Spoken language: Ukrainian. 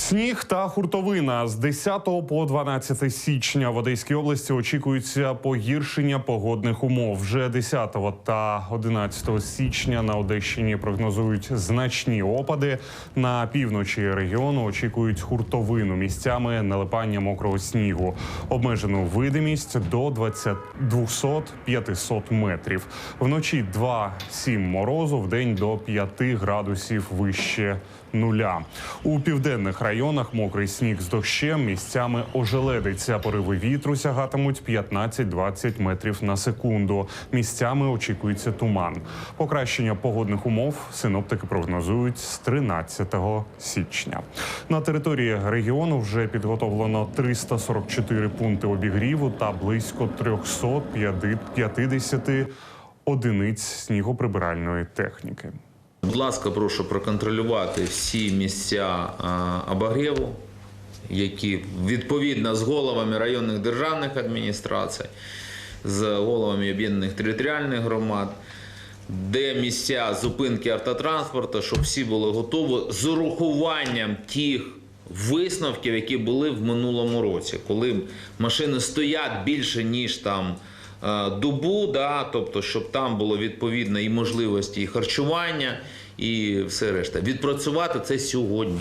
Сніг та хуртовина з 10 по 12 січня в Одеській області очікується погіршення погодних умов. Вже 10 та 11 січня на Одещині прогнозують значні опади. На півночі регіону очікують хуртовину місцями налипання мокрого снігу, обмежену видимість до 20 200-500 метрів. Вночі 2-7 морозу, в день до 5 градусів вище нуля. У південних районах мокрий сніг з дощем місцями ожеледиться. Пориви вітру сягатимуть 15-20 метрів на секунду. Місцями очікується туман. Покращення погодних умов синоптики прогнозують з 13 січня. На території регіону вже підготовлено 344 пункти обігріву та близько 350 одиниць снігоприбиральної техніки. Будь ласка, прошу проконтролювати всі місця а, обогріву, які відповідно з головами районних державних адміністрацій, з головами об'єднаних територіальних громад, де місця зупинки автотранспорту, щоб всі були готові з урахуванням тих висновків, які були в минулому році, коли машини стоять більше ніж там. Е, Добу, да, тобто, щоб там було відповідно і можливості і харчування, і все решта. Відпрацювати це сьогодні.